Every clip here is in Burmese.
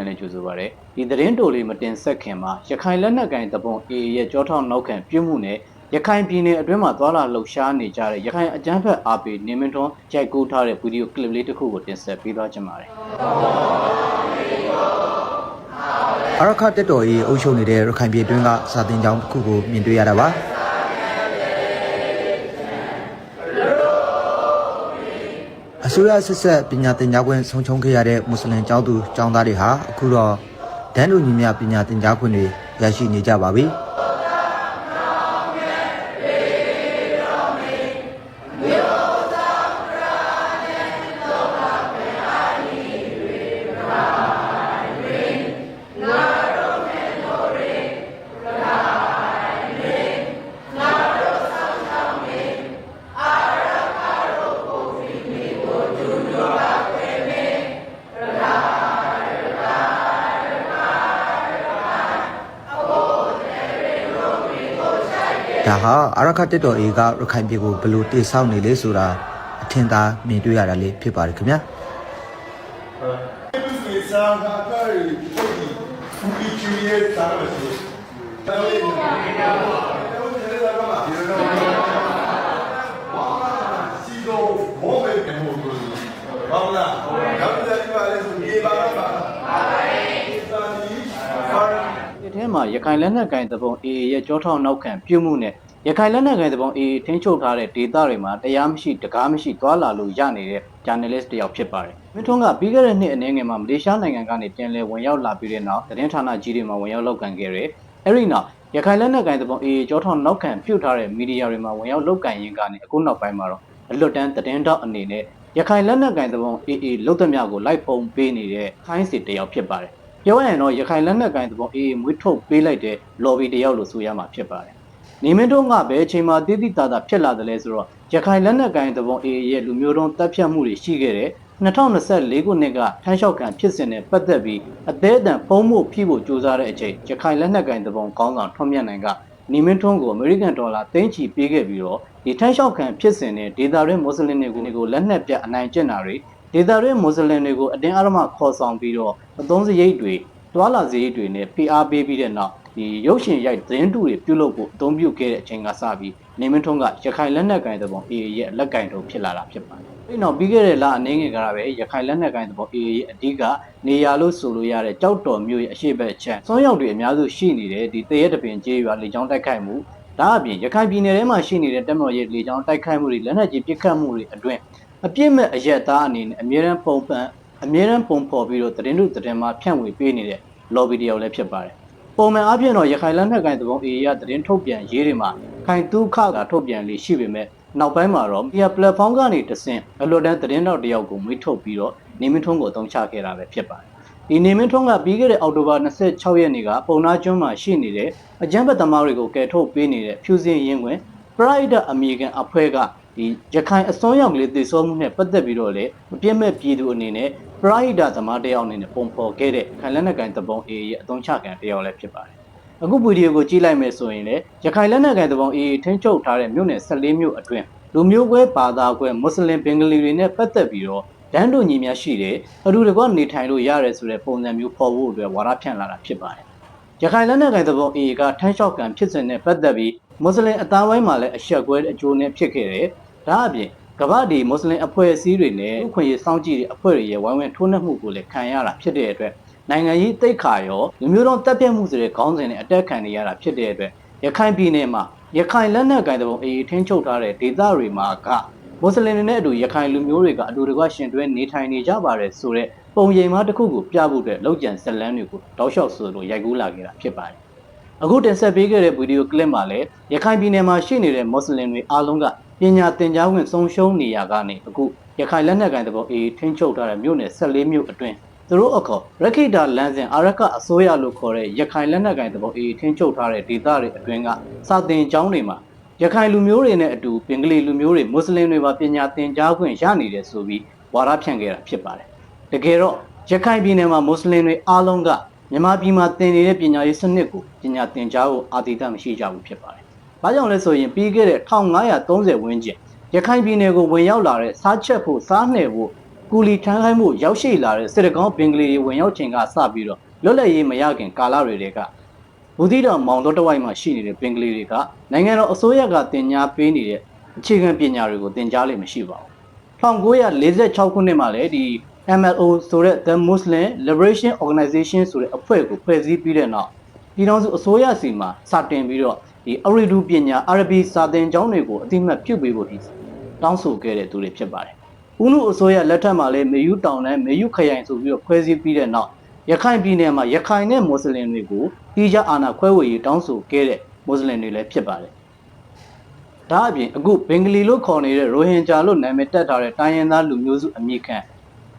ပြန်လည်ကြိုဆိုပါရယ်ဒီသတင်းတိုလေးမတင်ဆက်ခင်မှာရခိုင်လက်နက်ကိုင်တပုံ AA ရဲ့ကြောထောက်နောက်ခံပြုမှုနဲ့ရခိုင်ပြည်နယ်အတွင်းမှာသွာလာလှုပ်ရှားနေကြတဲ့ရခိုင်အကြမ်းဖက်အားပေးနေမင်းထွန်းကြိုက်ကူးထားတဲ့ဗီဒီယိုကလစ်လေးတစ်ခုကိုတင်ဆက်ပေးသွားချင်ပါတယ်အရခတက်တော်ကြီးအုပ်ချုပ်နေတဲ့ရခိုင်ပြည်တွင်းကစာတင်ကြောင်းတစ်ခုကိုမြင်တွေ့ရတာပါ အစိုးရဆက်ဆက်ပညာသင်ကြားခွင့်ဆုံးရှုံးခဲ့ရတဲ့မွတ်စလင်ကျောင်းသူကျောင်းသားတွေဟာအခုတော့ဒန်းလူညီမြပညာသင်ကြားခွင့်တွေရရှိနေကြပါပြီ။ ဒါဟာအရခတက်တော်အေကရခိုင်ပြည်ကိုဘယ်လိုတည်ဆောက်နေလဲဆိုတာအထင်သာမြင်တွေ့ရတာလေးဖြစ်ပါတယ်ခင်ဗျာဒီစားကားရီပုတ်ဒီပူပီချီရဲ့စားမစီတော်လေးတော်လေးတော်လေးလာကမှာဒီလိုတော့စီတော့ဘောပဲကမို့လို့ဘာလားဒါပြတယ်ပါလေဆိုဒီပါပါပါပါရီစာဒီဖာ ဒီထဲမှာရခိုင်လက်နက်ကိုင်တပုံ AA ရဲ့ကြောထောက်နောက်ခံပြုမှုနဲ့ရခိုင်လက်နက်ကိုင်တပုံ AA ထင်းချုပ်ထားတဲ့ဒေသတွေမှာတရားမရှိတကားမရှိသွာလာလို့ရနေတဲ့ journalist တစ်ယောက်ဖြစ်ပါတယ်။မင်းထွန်းကပြီးခဲ့တဲ့နှစ်အနေငယ်မှာမလေးရှားနိုင်ငံကနေပြန်လည်ဝင်ရောက်လာပြီးတဲ့နောက်သတင်းဌာနကြီးတွေမှာဝင်ရောက်လောက်ကန်ခဲ့တယ်။အဲဒီနောက်ရခိုင်လက်နက်ကိုင်တပုံ AA ကြောထောက်နောက်ခံပြုထားတဲ့မီဒီယာတွေမှာဝင်ရောက်လောက်ကန်ရင်းကနေအခုနောက်ပိုင်းမှာတော့အလွတ်တန်းသတင်းတောက်အနေနဲ့ရခိုင်လက်နက်ကိုင်တပုံ AA လုတ်သမျှကိုလိုက်ပုံပေးနေတဲ့ခိုင်းစစ်တစ်ယောက်ဖြစ်ပါတယ်။ ပြောရရင်တော့ရခိုင်လက်နက်ကိုင်သဘောအေးမွေးထုတ်ပေးလိုက်တဲ့ lobby တယောက်လို့ဆိုရမှာဖြစ်ပါတယ်။နေမင်းတို့ကဘယ်အချိန်မှတည်တည်တာတာဖြစ်လာတယ်လဲဆိုတော့ရခိုင်လက်နက်ကိုင်သဘောအေးရဲ့လူမျိုးတုံးတပ်ဖြတ်မှုတွေရှိခဲ့တဲ့2024ခုနှစ်ကထမ်းလျှောက်ခံဖြစ်စဉ်နဲ့ပတ်သက်ပြီးအသေးအတန်ဖုံးမှုဖိဖို့ကြိုးစားတဲ့အချိန်ရခိုင်လက်နက်ကိုင်သဘောကောင်းဆောင်ထွန်းမြတ်နိုင်ကနေမင်းထွန်းကိုအမေရိကန်ဒေါ်လာသိန်းချီပေးခဲ့ပြီးတော့ဒီထမ်းလျှောက်ခံဖြစ်စဉ်နဲ့ဒေတာရင်းမွတ်စလင်တွေကိုလက်နက်ပြအနိုင်ကျင့်တာတွေ ဒေတာရင်းမွတ်စလင်တွေကိုအတင်းအဓမ္မခေါ်ဆောင်ပြီးတော့အသုံးစရိတ်တွေတွာလာစည်းတွေနဲ့ဖိအားပေးပြီးတဲ့နောက်ဒီရုပ်ရှင်ရိုက်သတင်းတူတွေပြုလုပ်ဖို့အသုံးပြုခဲ့တဲ့အချိန်ကစပြီးနေမင်းထွန်းကရခိုင်လက်နက်ကိုင်တဲ့ပုံ AA ရဲ့အလက်ကင်တို့ဖြစ်လာတာဖြစ်ပါတယ်။အဲဒီနောက်ပြီးခဲ့တဲ့လအနေငယ်ကရပဲရခိုင်လက်နက်ကိုင်တဲ့ပုံ AA ရဲ့အဓိကနေရာလို့ဆိုလို့ရတဲ့ကြောက်တော်မျိုးရဲ့အရှိတ်ဘက်ချမ်းစွန်းရောက်တွေအများစုရှိနေတဲ့ဒီတရဲတပင်ကျေးရွာလေကြောင်းတိုက်ခိုက်မှုဒါအပြင်ရခိုင်ပြည်နယ်ထဲမှာရှိနေတဲ့တက်မော်ရဲ့လေကြောင်းတိုက်ခိုက်မှုတွေလက်နက်ကြီးပစ်ခတ်မှုတွေအတွင်း အပြစ်မဲ့အရက်သားအနေနဲ့အမြဲတမ်းပုံပန်အမြဲတမ်းပုံဖော်ပြီးတော့သတင်းတို့သတင်းမှာဖြန့်ဝေပေးနေတဲ့ lobby တယောက်လည်းဖြစ်ပါတယ်။ပုံမှန်အားဖြင့်တော့ရခိုင်လက်နက်ကိုင်သဘော AA ရသတင်းထုတ်ပြန်ရေးတွေမှာခိုင်တူးခကထုတ်ပြန်လေးရှိပေမဲ့နောက်ပိုင်းမှာတော့ media platform ကနေတဆင့်အလွတ်တန်းသတင်းတောက်တယောက်ကိုမွေးထုတ်ပြီးတော့နေမင်းထွန်းကိုအသုံးချခဲ့တာပဲဖြစ်ပါတယ်။ဒီနေမင်းထွန်းကပြီးခဲ့တဲ့အောက်တိုဘာ26ရက်နေ့ကပုံနာကျွန်းမှာရှိနေတဲ့အကြမ်းဖက်သမားတွေကိုကယ်ထုတ်ပေးနေတဲ့ဖြူစင်ရင်ခွင် Pride အမေရိကန်အဖွဲ့က ဒီရခိုင်အစွန်းရောက်ကလေးသေဆုံးမှုနဲ့ပတ်သက်ပြီးတော့လေမပြည့်မဲ့ပြည်သူအနေနဲ့ Pride သမားတယောက်အနေနဲ့ပုံဖော်ခဲ့တဲ့ခိုင်လက်နက်ကန်တပုံ AA ရဲ့အသုံးချခံတယောက်လည်းဖြစ်ပါတယ်။အခုဗီဒီယိုကိုကြည့်လိုက်မယ်ဆိုရင်လေရခိုင်လက်နက်ကန်တပုံ AA ထင်းချုပ်ထားတဲ့မြို့နယ်14မြို့အတွင်းလူမျိုးကွဲဘာသာကွဲမွတ်စလင်ဘင်္ဂလီတွေနဲ့ပတ်သက်ပြီးတော့ဒန်းတို့ညီများရှိတယ်အတူတကွနေထိုင်လို့ရတယ်ဆိုတဲ့ပုံစံမျိုးပေါ်ဖို့အတွက်ဝါဒဖြန့်လာတာဖြစ်ပါတယ်။ရခိုင်လက်နက်ကိုင်သဘော AA ကထမ်းလျှောက်ကံဖြစ်စဉ်နဲ့ပတ်သက်ပြီး မွတ်စလင်အသားဝိုင်းမှာလည်းအဆက်ကွဲအကျိုးနဲ့ဖြစ်ခဲ့တယ်။ဒါအပြင်ကမ္ဘာဒီမွတ်စလင်အဖွဲ့အစည်းတွေနဲ့ဥခွင့်ရေးစောင့်ကြည့်တဲ့အဖွဲ့တွေရဲ့ဝိုင်းဝန်းထိုးနှက်မှုကိုလည်းခံရတာဖြစ်တဲ့အတွက်နိုင်ငံရေးတိတ်ခါရောလူမျိုးတော်တပ်ပြတ်မှုဆိုတဲ့ခေါင်းစဉ်နဲ့အတက်ခံနေရတာဖြစ်တဲ့အတွက်ရခိုင်ပြည်နယ်မှာရခိုင်လက်နက်ကိုင်သဘော AA ထင်းချုပ်ထားတဲ့ဒေသတွေမှာကမွတ်စလင်တွေနဲ့အတူရခိုင်လူမျိုးတွေကအတူတကွရှင်တွဲနေထိုင်နေကြပါတယ်ဆိုတဲ့ပုံရိပ်မှားတစ်ခုကိုပြဖို့အတွက်လောက်ကျန်ဇက်လန်းတွေကိုတောက်လျှောက်ဆိုလို့ရိုက်ကူးလာခဲ့တာဖြစ်ပါတယ် အခုတင်ဆက်ပေးခဲ့တဲ့ဗီဒီယိုကလစ်မှာလည်းရခိုင်ပြည်နယ်မှာရှိနေတဲ့မွတ်စလင်တွေအားလုံးကပညာသင်ကြားခွင့်ဆုံးရှုံးနေရကနေအခုရခိုင်လက်နက်ကိုင်တဘောအေးထင်းချုပ်ထားတဲ့မြို့နယ်14မြို့အတွင်းသူတို့အခေါ်ရခိတာလမ်းစဉ်အာရကအစိုးရလို့ခေါ်တဲ့ရခိုင်လက်နက်ကိုင်တဘောအေးထင်းချုပ်ထားတဲ့ဒေသတွေအတွင်းကစာသင်ကျောင်းတွေမှာရခိုင်လူမျိုးတွေနဲ့အတူပင်ကလေးလူမျိုးတွေမွတ်စလင်တွေပါပညာသင်ကြားခွင့်ရနေတယ်ဆိုပြီးဝါဒဖြန့်ခဲ့တာဖြစ်ပါတယ်တကယ်တော့ရခိုင်ပြည်နယ်မှာမွတ်စလင်တွေအားလုံးက မြန်မာပြည်မှာသင်နေတဲ့ပညာရေးစနစ်ကိုပညာသင်ကြားဖို့အာတိတမရှိကြဘူးဖြစ်ပါတယ်။ဘာကြောင့်လဲဆိုရင်ပြီးခဲ့တဲ့1530ဝန်းကျင်ရခိုင်ပြည်နယ်ကိုဝင်ရောက်လာတဲ့စားချက်ဖို့စားနှဲ့ဖို့ကူလီထမ်းခိုင်းမှုရောက်ရှိလာတဲ့စစ်တကောင်းဘင်္ဂလီတွေဝင်ရောက်ချိန်ကစပြီးတော့လွတ်လပ်ရေးမရခင်ကာလတွေကဘူဒီတော်မောင်တော်တစ်ဝိုက်မှာရှိနေတဲ့ဘင်္ဂလီတွေကနိုင်ငံတော်အစိုးရကတင် जा ပေးနေတဲ့အခြေခံပညာတွေကိုတင် जा လို့မရှိပါဘူး1946ခုနှစ်မှာလည်းဒီ MLO ဆိုတဲ့ The Muslim Liberation Organization ဆိုတဲ့အဖွဲ့ကိုဖွဲ့စည်းပြီးတဲ့နောက်ပြည်ထောင်စုအစိုးရစီမှာစတင်ပြီးတော့ဒီအရီဒူပညာအာရဘီစာသင်ကျောင်းတွေကိုအတိအမှတ်ပြုပေးဖို့ဒီတောင်းဆိုခဲ့တဲ့သူတွေဖြစ်ပါတယ်။ဦးနုအစိုးရလက်ထက်မှာလည်းမေယူတောင်နဲ့မေယူခရိုင်ဆိုပြီးတော့ဖွဲ့စည်းပြီးတဲ့နောက်ရခိုင်ပြည်နယ်မှာရခိုင်နဲ့မွတ်စလင်တွေကိုတီးခြားအာဏာခွဲဝေရေးတောင်းဆိုခဲ့တဲ့မွတ်စလင်တွေလည်းဖြစ်ပါတယ်။ဒါအပြင်အခုဘင်္ဂလီလို့ခေါ်နေတဲ့ရိုဟင်ဂျာလို့နာမည်တက်ထားတဲ့တိုင်းရင်းသားလူမျိုးစုအမည်ခံ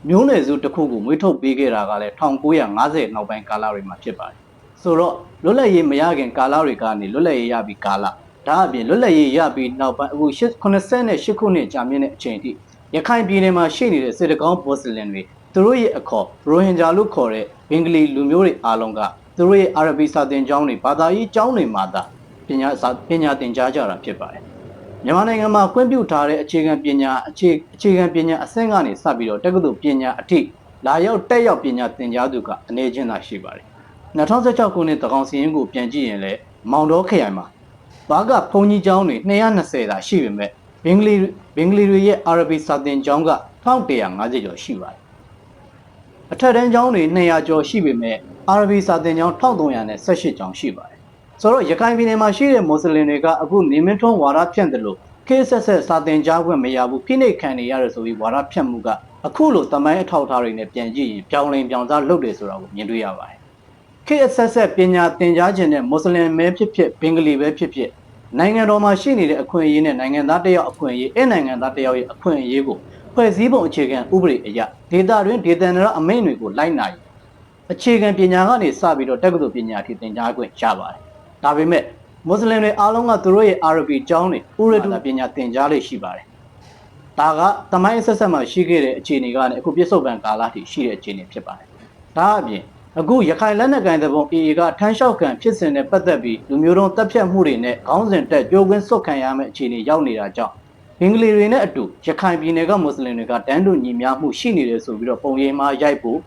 မျိုးနွယ်စုတစ်ခုကိုမွေးထုတ်ပေးခဲ့တာကလည်း1950နောက်ပိုင်းကာလတွေမှာဖြစ်ပါတယ်။ဆိုတော့လွတ်လပ်ရေးမရခင်ကာလတွေကနေလွတ်လပ်ရေးရပြီးကာလဒါအပြင်လွတ်လပ်ရေးရပြီးနောက်ပိုင်းအခု88ခုနှစ်ကြာမြင့်တဲ့အချိန်ထိရခိုင်ပြည်နယ်မှာရှိနေတဲ့စစ်တကောင်းဘောစလင်တွေသူတို့ရဲ့အခေါ်ရိုဟင်ဂျာလို့ခေါ်တဲ့ဘင်္ဂလီလူမျိုးတွေအားလုံးကသူတို့ရဲ့အာရဗီစာသင်ကျောင်းတွေဘာသာရေးကျောင်းတွေမှာသာပညာစာပညာသင်ကြားကြတာဖြစ်ပါတယ် မြန်မာနိုင်ငံမှာခွင့်ပြုထားတဲ့အခြေခံပညာအခြေအခြေခံပညာအဆင့်ကနေစပြီးတော့တက္ကသိုလ်ပညာအထိလာရောက်တက်ရောက်ပညာသင်ကြားသူကအနေချင်းသာရှိပါတယ်2016ခုနှစ်တကောင်စီရင်ကိုပြန်ကြည့်ရင်လည်းမောင်တော်ခရိုင်မှာဘာကဘုံကြီးကျောင်းတွေ220သာရှိပေမဲ့ဘင်္ဂလီဘင်္ဂလီတွေရဲ့အာရဗီစာသင်ကျောင်းက1150ကျော်ရှိပါတယ်အထက်တန်းကျောင်းတွေ200ကျော်ရှိပေမဲ့အာရဗီစာသင်ကျောင်း1318ကျောင်းရှိပါတယ် ဆိုတော့ရခိုင်ပြည်နယ်မှာရှိတဲ့မွတ်စလင်တွေကအခုနေမင်းထွန်းဝါဒဖြန့်တယ်လို့ခေတ်ဆက်ဆက်စာသင်ကြားခွင့်မရဘူးဖိနှိပ်ခံနေရတယ်ဆိုပြီးဝါဒဖြန့်မှုကအခုလိုတမိုင်းအထောက်အထားတွေနဲ့ပြန်ကြည့်ရင်ပြောင်းလဲပြောင်းစားလုပ်တယ်ဆိုတာကိုမြင်တွေ့ရပါတယ်ခေတ်ဆက်ဆက်ပညာသင်ကြားခြင်းတဲ့မွတ်စလင်ပဲဖြစ်ဖြစ်ဘင်္ဂလီပဲဖြစ်ဖြစ်နိုင်ငံတော်မှာရှိနေတဲ့အခွင့်အရေးနဲ့နိုင်ငံသားတစ်ယောက်အခွင့်အရေးအဲနိုင်ငံသားတစ်ယောက်ရဲ့အခွင့်အရေးကိုဖွဲ့စည်းပုံအခြေခံဥပဒေအရဒေတာတွင်ဒေသန္တရအမိန့်တွေကိုလိုက်နိုင်အခြေခံပညာကနေစပြီးတော့တက္ကသိုလ်ပညာအထိသင်ကြားခွင့်ရပါတယ်။ ဒါပေမဲ့မွတ်စလင်တွေအားလုံးကသူတို့ရဲ့ RP ကျောင်းတွေဥရဒပညာသင်ကြားလေးရှိပါတယ်။ဒါကတမိုင်းဆက်ဆက်မှရှိခဲ့တဲ့အခြေအနေကနေအခုပြစ္ဆုတ်ပံကာလထိရှိတဲ့အခြေအနေဖြစ်ပါတယ်။ဒါအပြင်အခုရခိုင်လက်နက်ကိုင်တဲ့ပုံ AA ကထမ်းလျှောက်ခံဖြစ်စဉ်နဲ့ပတ်သက်ပြီးလူမျိုးတုံးတပ်ဖြတ်မှုတွေနဲ့ခေါင်းစဉ်တက်ကြိုးကွင်းစွတ်ခံရမယ့်အခြေအနေရောက်နေတာကြောင့်ဘင်္ဂလီတွေနဲ့အတူရခိုင်ပြည်နယ်ကမွတ်စလင်တွေကတန်းတူညီမျှမှုရှိနေတယ်ဆိုပြီးတော့ပုံရိပ်မှာရိုက်ဖို့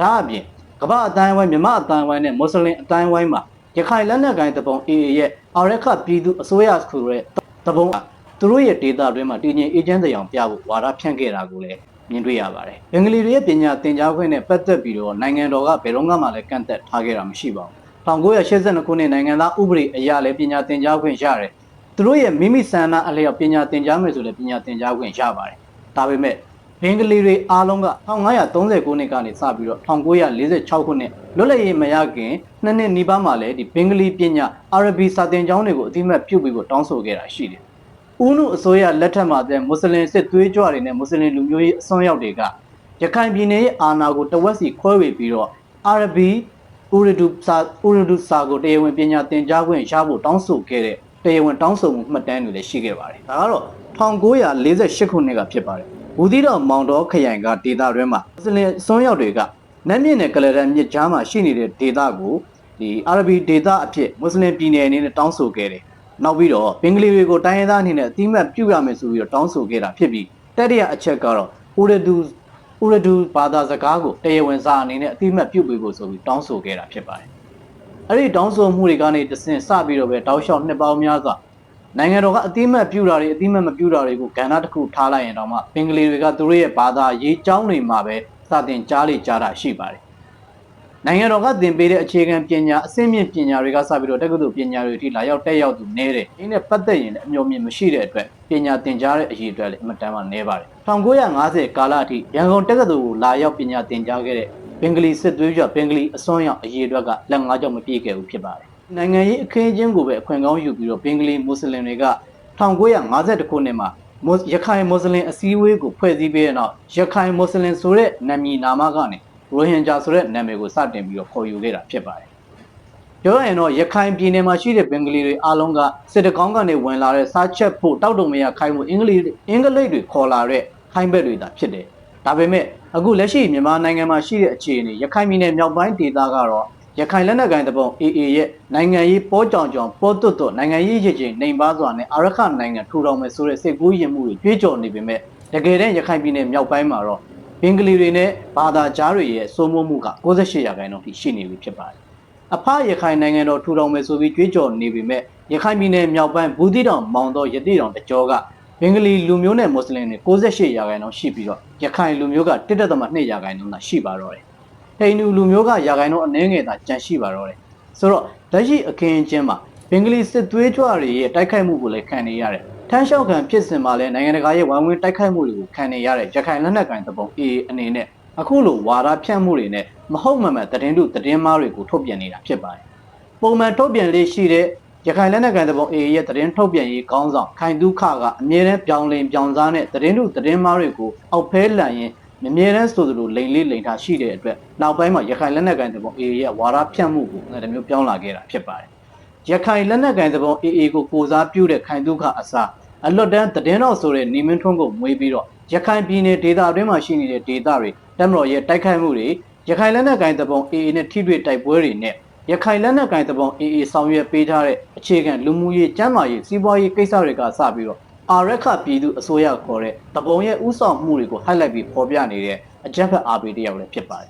ဒါအပြင်ကမ္ဘာအတိုင်းဝိုင်းမြမအတိုင်းဝိုင်းနဲ့မွတ်စလင်အတိုင်းဝိုင်းမှာ ရခိုင်လက်နက်ကိုင်တဲ့ပုံ AA ရဲ့အာရခပြည်သူအစိုးရဆိုတဲ့တပုံကသူတို့ရဲ့ဒေတာတွင်းမှာတည်ငြိမ်အေဂျင့်တရားပြဖို့ဝါဒဖြန့်ခဲ့တာကိုလည်းမြင်တွေ့ရပါတယ်။ဘင်္ဂလီတွေရဲ့ပညာသင်ကြားခွင့်နဲ့ပတ်သက်ပြီးတော့နိုင်ငံတော်ကဘယ်တော့မှလည်းကန့်သက်ထားခဲ့တာမရှိပါဘူး။1982ခုနှစ်နိုင်ငံသားဥပဒေအရလည်းပညာသင်ကြားခွင့်ရတယ်။သူတို့ရဲ့မိမိဆန္ဒအလျောက်ပညာသင်ကြားမယ်ဆိုလည်းပညာသင်ကြားခွင့်ရပါတယ်။ဒါပေမဲ့ ဘင်္ဂလီတွေအားလုံးက1930ခုနှစ်ကနေစပြီးတော့1946ခုနှစ်လွတ်လပ်ရေးမရခင်နှစ်နှစ်နီးပါးမှလည်းဒီဘင်္ဂလီပညာအာရဘီစာသင်ကျောင်းတွေကိုအတိအမှတ်ပြုပြီးဖို့တောင်းဆိုခဲ့တာရှိတယ်။ဦးနုအစိုးရလက်ထက်မှာတဲ့မွတ်စလင်စစ်သွေးကြွတွေနဲ့မွတ်စလင်လူမျိုးရေးအစွန်းရောက်တွေကရခိုင်ပြည်နယ်ရဲ့အာဏာကိုတဝက်စီခွဲဝေပြီးတော့အာရဘီဥရဒူစာဥရဒူစာကိုတရားဝင်ပညာသင်ကြားခွင့်ရဖို့တောင်းဆိုခဲ့တဲ့တရားဝင်တောင်းဆိုမှုမှတ်တမ်းတွေလည်းရှိခဲ့ပါတယ်။ဒါကတော့1948ခုနှစ်ကဖြစ်ပါတယ်။ ဘူးသီးတော်မောင်တော်ခရိုင်ကဒေသတွင်းမှာမွတ်စလင်အစွန်းရောက်တွေကနတ်မြင့်နဲ့ကလရန်မြစ်ကြားမှာရှိနေတဲ့ဒေသကိုဒီအာရဘီဒေသအဖြစ်မွတ်စလင်ပြည်နယ်အနေနဲ့တောင်းဆိုခဲ့တယ်။နောက်ပြီးတော့ဘင်္ဂလီတွေကိုတိုင်းရင်းသားအနေနဲ့အတိမတ်ပြုရမယ်ဆိုပြီးတော့တောင်းဆိုခဲ့တာဖြစ်ပြီးတတိယအချက်ကတော့ဥရဒူဥရဒူဘာသာစကားကိုတရားဝင်စာအနေနဲ့အတိမတ်ပြုပေးဖို့ဆိုပြီးတောင်းဆိုခဲ့တာဖြစ်ပါတယ်။အဲ့ဒီတောင်းဆိုမှုတွေကနေတဆင့်စပြီးတော့ပဲတောက်လျှောက်နှစ်ပေါင်းများစွာ နိုင်ငံတော်ကအတိမတ်ပြုတာတွေအတိမတ်မပြုတာတွေကိုကဏ္ဍတစ်ခုထားလိုက်ရင်တော့မှဘင်္ဂလီတွေကသူတို့ရဲ့ဘာသာရေးကျောင်းတွေမှာပဲစတင်ကြားလေကြားတာရှိပါတယ်။နိုင်ငံတော်ကသင်ပေးတဲ့အခြေခံပညာအဆင့်မြင့်ပညာတွေကစပြီးတော့တက္ကသိုလ်ပညာတွေအထိလာရောက်တက်ရောက်သူနေတယ်။ဒီနဲ့ပတ်သက်ရင်လည်းအမျိုးမြင်မရှိတဲ့အတွက်ပညာသင်ကြားတဲ့အရေးအတွက်လည်းအမတန်မှနည်းပါတယ်။1950ကာလအထိရန်ကုန်တက္ကသိုလ်ကိုလာရောက်ပညာသင်ကြားခဲ့တဲ့ဘင်္ဂလီစစ်သွေးကြွဘင်္ဂလီအစွန်းရောက်အရေးအတွက်ကလက်ငါးကြောင့်မပြည့်ခဲ့ဘူးဖြစ်ပါတယ်။ နိုင်ငံရေးအခင်းအကျင်းကိုပဲအခွင့်ကောင်းယူပြီးတော့ဘင်္ဂလီမွတ်စလင်တွေက1952ခုနှစ်မှာရခိုင်မွတ်စလင်အစည်းအဝေးကိုဖွဲ့စည်းပြီးတဲ့နောက်ရခိုင်မွတ်စလင်ဆိုတဲ့နာမည်နာမကနေရိုဟင်ဂျာဆိုတဲ့နာမည်ကိုစတင်ပြီးတော့ခေါ်ယူခဲ့တာဖြစ်ပါတယ်။ပြောရရင်တော့ရခိုင်ပြည်နယ်မှာရှိတဲ့ဘင်္ဂလီတွေအားလုံးကစစ်တကောင်းကနေဝင်လာတဲ့စားချက်ဖို့တောက်တုံမရခိုင်မှုအင်္ဂလိပ်အင်္ဂလိပ်တွေခေါ်လာတဲ့ခိုင်းဘက်တွေသာဖြစ်တယ်။ဒါပေမဲ့အခုလက်ရှိမြန်မာနိုင်ငံမှာရှိတဲ့အခြေအနေရခိုင်ပြည်နယ်မြောက်ပိုင်းဒေသကတော့ ရခိုင်လက်နက်ကိုင်တပုံ AA ရဲ့နိုင်ငံရေးပေါ်ကြောင်ကြောင်ပေါ်တွတ်တွတ်နိုင်ငံရေးရည်ချင်းနှိမ်ပါစွာနဲ့အာရခနိုင်ငံထူထောင်မယ်ဆိုတဲ့စိတ်ကူးရင်မှုတွေကြွေးကြော်နေပေမဲ့တကယ်တမ်းရခိုင်ပြည်နယ်မြောက်ပိုင်းမှာတော့ဘဘင်္ဂလီတွေနဲ့ဘာသာကြားတွေရဲ့စိုးမိုးမှုက68ရာခိုင်နှုန်းထိရှိနေပြီဖြစ်ပါတယ်အဖရခိုင်နိုင်ငံတော်ထူထောင်မယ်ဆိုပြီးကြွေးကြော်နေပေမဲ့ရခိုင်ပြည်နယ်မြောက်ပိုင်းဘူးသီးတောင်မောင်တော်ရတိတောင်တကြောကဘင်္ဂလီလူမျိုးနဲ့မွတ်စလင်တွေ68ရာခိုင်နှုန်းရှိပြီးတော့ရခိုင်လူမျိုးက1.2ရာခိုင်နှုန်းသာရှိပါတော့တယ် ဟိန္ဒူလူမျိုးကရာခိုင်နှုန်းအနည်းငယ်သာကျန်ရှိပါတော့တယ်ဆိုတော့လက်ရှိအခင်းအကျင်းမှာဘင်္ဂလီစစ်သွေးကြွတွေရဲ့တိုက်ခိုက်မှုကိုလည်းခံနေရတယ်ထမ်းလျှောက်ခံဖြစ်စဉ်မှာလည်းနိုင်ငံတကာရဲ့ဝန်ဝင်တိုက်ခိုက်မှုတွေကိုခံနေရတဲ့ရခိုင်လက်နက်ကိုင်သဘော AA အနေနဲ့အခုလိုဝါဒဖြန့်မှုတွေနဲ့မဟုတ်မှန်မှန်သတင်းတို့သတင်းမားတွေကိုထုတ်ပြန်နေတာဖြစ်ပါတယ်။ပုံမှန်ထုတ်ပြန်လေးရှိတဲ့ရခိုင်လက်နက်ကိုင်သဘော AA ရဲ့သတင်းထုတ်ပြန်ရေးခေါင်းဆောင်ခိုင်ဒုခကအမြဲတမ်းပြောင်းလဲပြောင်းစားတဲ့သတင်းတို့သတင်းမားတွေကိုအောက်ဖဲလန်ရင် မမြဲတမ်းဆိုသလိုလိန်လေးလိန်ထားရှိတဲ့အတွက်နောက်ပိုင်းမှာရခိုင်လက်နက်ကိုင်သဘော AA ရဲ့ဝါဒဖြန့်မှုကိုငါတမျိုးပြောင်းလာခဲ့တာဖြစ်ပါတယ်။ရခိုင်လက်နက်ကိုင်သဘော AA ကိုကိုစားပြုတဲ့ခိုင်ဒုခအစားအလွတ်တန်းသတင်းတော်ဆိုတဲ့နေမင်းထွန်းကိုမွေးပြီးတော့ရခိုင်ပြည်နယ်ဒေသအတွင်းမှာရှိနေတဲ့ဒေသတွေတက်မတော်ရဲ့တိုက်ခိုက်မှုတွေရခိုင်လက်နက်ကိုင်သဘော AA နဲ့ထိတွေ့တိုက်ပွဲတွေနဲ့ရခိုင်လက်နက်ကိုင်သဘော AA ဆောင်ရွက်ပေးထားတဲ့အခြေခံလူမှုရေးကျန်းမာရေးစီးပွားရေးကိစ္စတွေကစပြီးတော့ အာရခပြည်သူအစိုးရခေါ်တဲ့တပုံရဲ့ဥဆောင်မှုတွေကို highlight ပြီးဖော်ပြနေတဲ့အကြမ်းဖက်အားပေးတယောက်လည်းဖြစ်ပါတယ်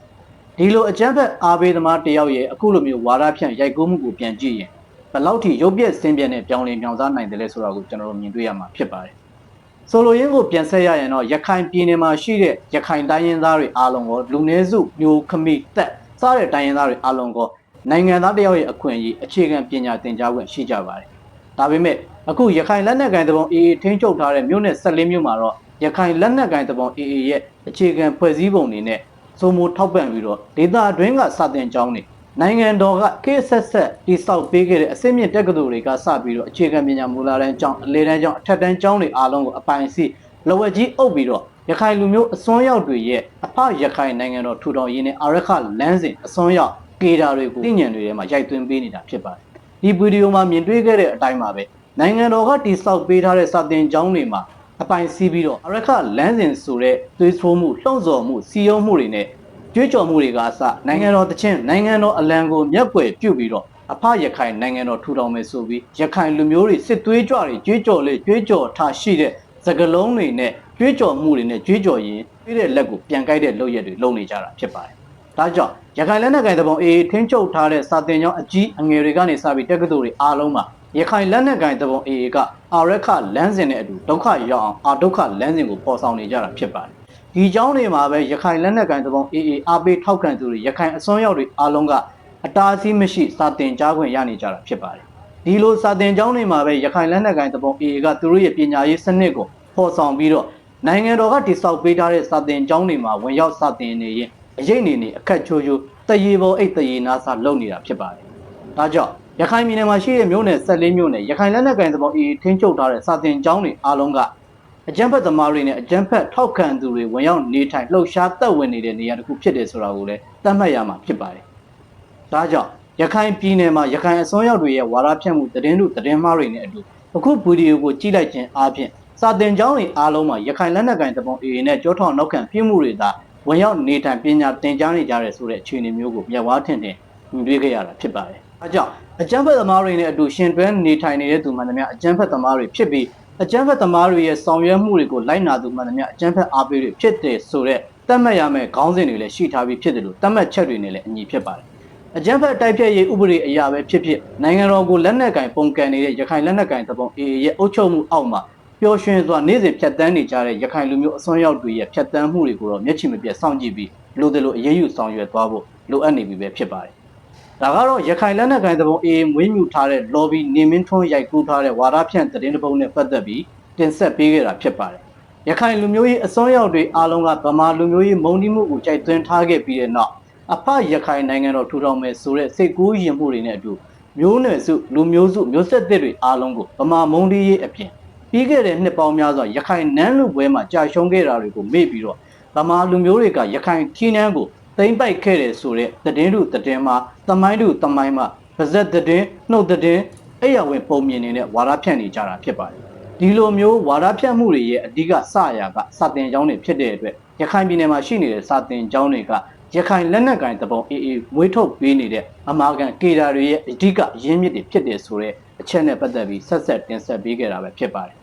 ဒီလိုအကြမ်းဖက်အားပေးသမားတယောက်ရဲ့အခုလိုမျိုးဝါဒဖြန့်ရိုက်ကူးမှုကိုပြန်ကြည့်ရင်ဘယ်လောက်ထိရုပ်ပြက်ဆင်းပြက်နဲ့ပြောင်းလဲပြောင်းစားနိုင်တယ်လဲဆိုတာကိုကျွန်တော်တို့မြင်တွေ့ရမှာဖြစ်ပါတယ်ဆိုလိုရင်းကိုပြန်ဆက်ရရင်တော့ရခိုင်ပြည်နယ်မှာရှိတဲ့ရခိုင်တိုင်းရင်းသားတွေအားလုံးကိုလူနည်းစုမျိုးခမိတက်စားတဲ့တိုင်းရင်းသားတွေအားလုံးကိုနိုင်ငံသားတယောက်ရဲ့အခွင့်အရေးအခြေခံပညာသင်ကြားခွင့်ရှိကြပါတယ်။ဒါပေမဲ့ အခုရခိုင်လက်နက်ကိုင်တပုံ AA ထိန်းချုပ်ထားတဲ့မြို့နယ်14မြို့မှာတော့ရခိုင်လက်နက်ကိုင်တပုံ AA ရဲ့အခြေခံဖွဲ့စည်းပုံတွေနဲ့စိုးမိုးထောက်ပံ့ပြီးတော့ဒေသအတွင်းကစာတင်ကျောင်းတွေနိုင်ငံတော်ကကိဆက်ဆက်တိစောက်ပေးခဲ့တဲ့အစိမ့်မြင့်တက္ကသိုလ်တွေကစပြီးတော့အခြေခံပညာမူလတန်းကျောင်းအလယ်တန်းကျောင်းအထက်တန်းကျောင်းတွေအားလုံးကိုအပိုင်စီလဝက်ကြီးအုပ်ပြီးတော့ရခိုင်လူမျိုးအစွန်းရောက်တွေရဲ့အဖရခိုင်နိုင်ငံတော်ထူထောင်ရေးနဲ့အာရခလမ်းစဉ်အစွန်းရောက်ကေတာတွေကိုသိဉာဏ်တွေထဲမှာရိုက်သွင်းပေးနေတာဖြစ်ပါတယ်ဒီဗီဒီယိုမှာမြင်တွေ့ခဲ့တဲ့အတိုင်းပါပဲ နိုင်ငံတော်ကတိစောက်ပေးထားတဲ့စာတင်ကျောင်းတွေမှာအပိုင်စီးပြီးတော့အာရခလမ်းစဉ်ဆိုတဲ့သွေးဆိုးမှုလှုံ့ဆော်မှုစီယုံမှုတွေနဲ့ကြွေးကြော်မှုတွေကအစနိုင်ငံတော်တချင်းနိုင်ငံတော်အလံကိုမျက်ွယ်ပြုတ်ပြီးတော့အဖရခိုင်နိုင်ငံတော်ထူထောင်မယ်ဆိုပြီးရခိုင်လူမျိုးတွေစစ်သွေးကြွတွေကြွေးကြော်လေကြွေးကြော်ထားရှိတဲ့စကလုံးတွေနဲ့ကြွေးကြော်မှုတွေနဲ့ကြွေးကြော်ရင်ပြည့်တဲ့လက်ကိုပြန်ကိုက်တဲ့လုပ်ရက်တွေလုပ်နေကြတာဖြစ်ပါတယ်။ဒါကြောင့်ရခိုင်လက်နက်ကိုင်တပုံအေးထင်းချုပ်ထားတဲ့စာတင်ကျောင်းအကြီးအငယ်တွေကနေစပြီးတက္ကသိုလ်တွေအားလုံးမှာ ရခိုင်လက်နက်ကိုင်တပုံအေးကအာရခလမ်းစဉ်နဲ့အတူဒုက္ခရောက်အောင်အာဒုက္ခလမ်းစဉ်ကိုပေါ်ဆောင်နေကြတာဖြစ်ပါတယ်။ဒီကျောင်းတွေမှာပဲရခိုင်လက်နက်ကိုင်တပုံအေးအားပေးထောက်ခံသူတွေရခိုင်အစွန်းရောက်တွေအားလုံးကအတားအဆီးမရှိစာတင်ကြားခွင့်ရနေကြတာဖြစ်ပါတယ်။ဒီလိုစာတင်ကျောင်းတွေမှာပဲရခိုင်လက်နက်ကိုင်တပုံအေးကသူတို့ရဲ့ပညာရေးစနစ်ကိုဖော်ဆောင်ပြီးတော့နိုင်ငံတော်ကတိစောက်ပေးထားတဲ့စာတင်ကျောင်းတွေမှာဝင်ရောက်စာတင်နေရင်အရေးနေနေအခက်ချိုးချိုးတရေပေါ်အိတ်တရေနာစာလုပ်နေတာဖြစ်ပါတယ်။ဒါကြောင့် ရခိုင်ပြည်နယ်မှာရှိတဲ့မြို့နယ်14မြို့နယ်ရခိုင်လက်နက်ကိုင်သဘောအေးထင်းချုပ်ထားတဲ့စာတင်ကျောင်းတွေအားလုံးကအကြမ်းဖက်သမားတွေနဲ့အကြမ်းဖက်ထောက်ခံသူတွေဝင်ရောက်နေထိုင်လှုပ်ရှားသက်ဝင်နေတဲ့နေရာတစ်ခုဖြစ်တယ်ဆိုတာကိုလည်းသတ်မှတ်ရမှာဖြစ်ပါတယ်။ဒါကြောင့်ရခိုင်ပြည်နယ်မှာရခိုင်အစွန်းရောက်တွေရဲ့ဝါဒဖြန့်မှုသတင်းတို့သတင်းမှားတွေနဲ့အတူအခုဗီဒီယိုကိုကြည့်လိုက်ခြင်းအပြင်စာတင်ကျောင်းတွေအားလုံးမှာရခိုင်လက်နက်ကိုင်တပုံအေအေနဲ့ကြောထောင်နောက်ခံပြင်းမှုတွေသာဝင်ရောက်နေထိုင်ပညာသင်ကြားနေကြရဲဆိုတဲ့အခြေအနေမျိုးကိုမျက်ဝါးထင်ထင်မြင်တွေ့ခဲ့ရတာဖြစ်ပါတယ်။အဲကြောင့် အကြမ်းဖက်သမားတွေနဲ့အတူရှင်တွဲနေထိုင်နေတဲ့သူမှန်သမျှအကြမ်းဖက်သမားတွေဖြစ်ပြီးအကြမ်းဖက်သမားတွေရဲ့ဆောင်ရွက်မှုတွေကိုလိုက်နာသူမှန်သမျှအကြမ်းဖက်အားပေးတွေဖြစ်တယ်ဆိုတဲ့တတ်မှတ်ရမယ့်ခေါင်းစဉ်တွေလည်းရှိထားပြီးဖြစ်တယ်လို့တတ်မှတ်ချက်တွေနဲ့လည်းအညီဖြစ်ပါတယ်။အကြမ်းဖက်တိုက်ဖြတ်ရေးဥပဒေအရာပဲဖြစ်ဖြစ်နိုင်ငံတော်ကိုလက်နက်ကင်ပုံကန်နေတဲ့ရခိုင်လက်နက်ကင်သဘောအေအေရဲ့အုပ်ချုပ်မှုအောက်မှာပျော်ရွှင်စွာနေ့စဉ်ဖြတ်တန်းနေကြတဲ့ရခိုင်လူမျိုးအစွန်းရောက်တွေရဲ့ဖြတ်တန်းမှုတွေကိုတော့မျက်ခြေမပြတ်စောင့်ကြည့်ပြီးလိုတယ်လို့အရေးယူဆောင်ရွက်သွားဖို့လိုအပ်နေပြီပဲဖြစ်ပါတယ်။ ဒါကတော့ရခိုင်လက်နက်ကိုင်သဘောအေးမွေးမြူထားတဲ့ lobby နေမင်းထွန်းရိုက်ကူးထားတဲ့ဝါဒဖြန့်သတင်းတစ်ပုဒ်နဲ့ပတ်သက်ပြီးတင်ဆက်ပေးခဲ့တာဖြစ်ပါတယ်။ရခိုင်လူမျိုးရေးအစွန်းရောက်တွေအားလုံးကဗမာလူမျိုးရေးမုံတိမှုကိုကြိုက်သွင်းထားခဲ့ပြီးတဲ့နောက်အဖရခိုင်နိုင်ငံတော်ထူထောင်မယ်ဆိုတဲ့စိတ်ကူးရင်မှုတွေနဲ့အတူမျိုးနွယ်စုလူမျိုးစုမျိုးဆက်သစ်တွေအားလုံးကိုဗမာမုံတီရေးအပြင်ပြီးခဲ့တဲ့နှစ်ပေါင်းများစွာရခိုင်နန်းလူပွဲမှာကြာရှုံးခဲ့တာတွေကိုမေ့ပြီးတော့ဗမာလူမျိုးတွေကရခိုင်ခီးနှန်းကို သိမ့်ပိုက်ခဲ့တယ်ဆိုတဲ့သတင်းတို့သတင်းမှာသမိုင်းတို့သမိုင်းမှာပါဇက်သတင်းနှုတ်သတင်းအဲ့ရဝင်ပုံမြင်နေတဲ့ဝါဒဖြန့်နေကြတာဖြစ်ပါတယ်ဒီလိုမျိုးဝါဒဖြန့်မှုတွေရဲ့အဓိကစရာကစာတင်ကျောင်းတွေဖြစ်တဲ့အတွက်ရခိုင်ပြည်နယ်မှာရှိနေတဲ့စာတင်ကျောင်းတွေကရခိုင်လက်နက်ကိုင်တပုံအေးအေးမွေးထုတ်ပေးနေတဲ့အမာကန်ကေတာတွေရဲ့အဓိကရင်းမြစ်တွေဖြစ်တယ်ဆိုတဲ့အချက်နဲ့ပတ်သက်ပြီးဆက်ဆက်တင်ဆက်ပေးခဲ့တာပဲဖြစ်ပါတယ်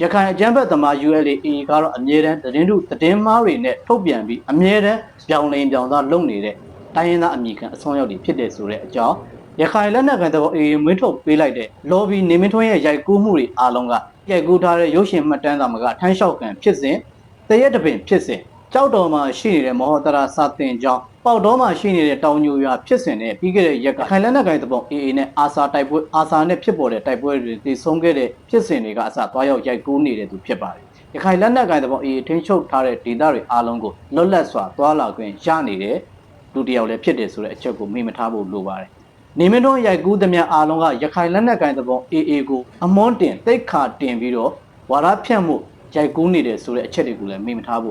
ရခိုင်အကြမ်းဖက်သမား ULA ကတော့အမြဲတမ်းသတင်းထုသတင်းမားတွေနဲ့ထုတ်ပြန်ပြီးအမြဲတမ်းပြောင်းလဲပြောင်းသားလုပ်နေတဲ့တိုင်းရင်းသားအမိခံအစွမ်းရောက်တွေဖြစ်တဲ့ဆိုတဲ့အကြောင်းရခိုင်လက်နက်ကန်တဲ့ပေါ်အေးမင်းထုတ်ပေးလိုက်တဲ့ lobby နေမင်းထွန်းရဲ့ရိုက်ကူးမှုတွေအားလုံးကရိုက်ကူးထားတဲ့ရုပ်ရှင်မှတ်တမ်းသာမကထမ်းလျှောက်ကန်ဖြစ်စဉ်တရက်တပင်ဖြစ်စဉ်ကြောက်တော်မှာရှိနေတဲ့မဟောတရာစာတင်ကြောင်း ပေါက်တော်မှာရှိနေတဲ့တောင်ညိုရွာဖြစ်စဉ်နဲ့ပြီးခဲ့တဲ့ရက်ကခိုင်လက်နက်ကန်တဲ့ပေါ် AA နဲ့အာစာတိုက်ပွဲအာစာနဲ့ဖြစ်ပေါ်တဲ့တိုက်ပွဲတွေတည်ဆုံးခဲ့တဲ့ဖြစ်စဉ်တွေကအစသွားရောက်ရိုက်ကူးနေတဲ့သူဖြစ်ပါတယ်ရခိုင်လက်နက်ကန်တဲ့ပေါ် AA ထင်းချုပ်ထားတဲ့ဒေသတွေအားလုံးကိုလွတ်လပ်စွာသွားလာခွင့်ရနေတဲ့လူတစ်ယောက်လည်းဖြစ်တယ်ဆိုတဲ့အချက်ကိုမေ့မထားဖို့လိုပါတယ်နေမင်းတို့ရိုက်ကူးသမျှအားလုံးကရခိုင်လက်နက်ကိုင်သဘော AA ကိုအမွန်းတင်တိတ်ခါတင်ပြီးတော့ဝါရဖြန့်မှုရိုက်ကူးနေတယ်ဆိုတဲ့အချက်တွေကိုလည်းမေ့မထားဖို့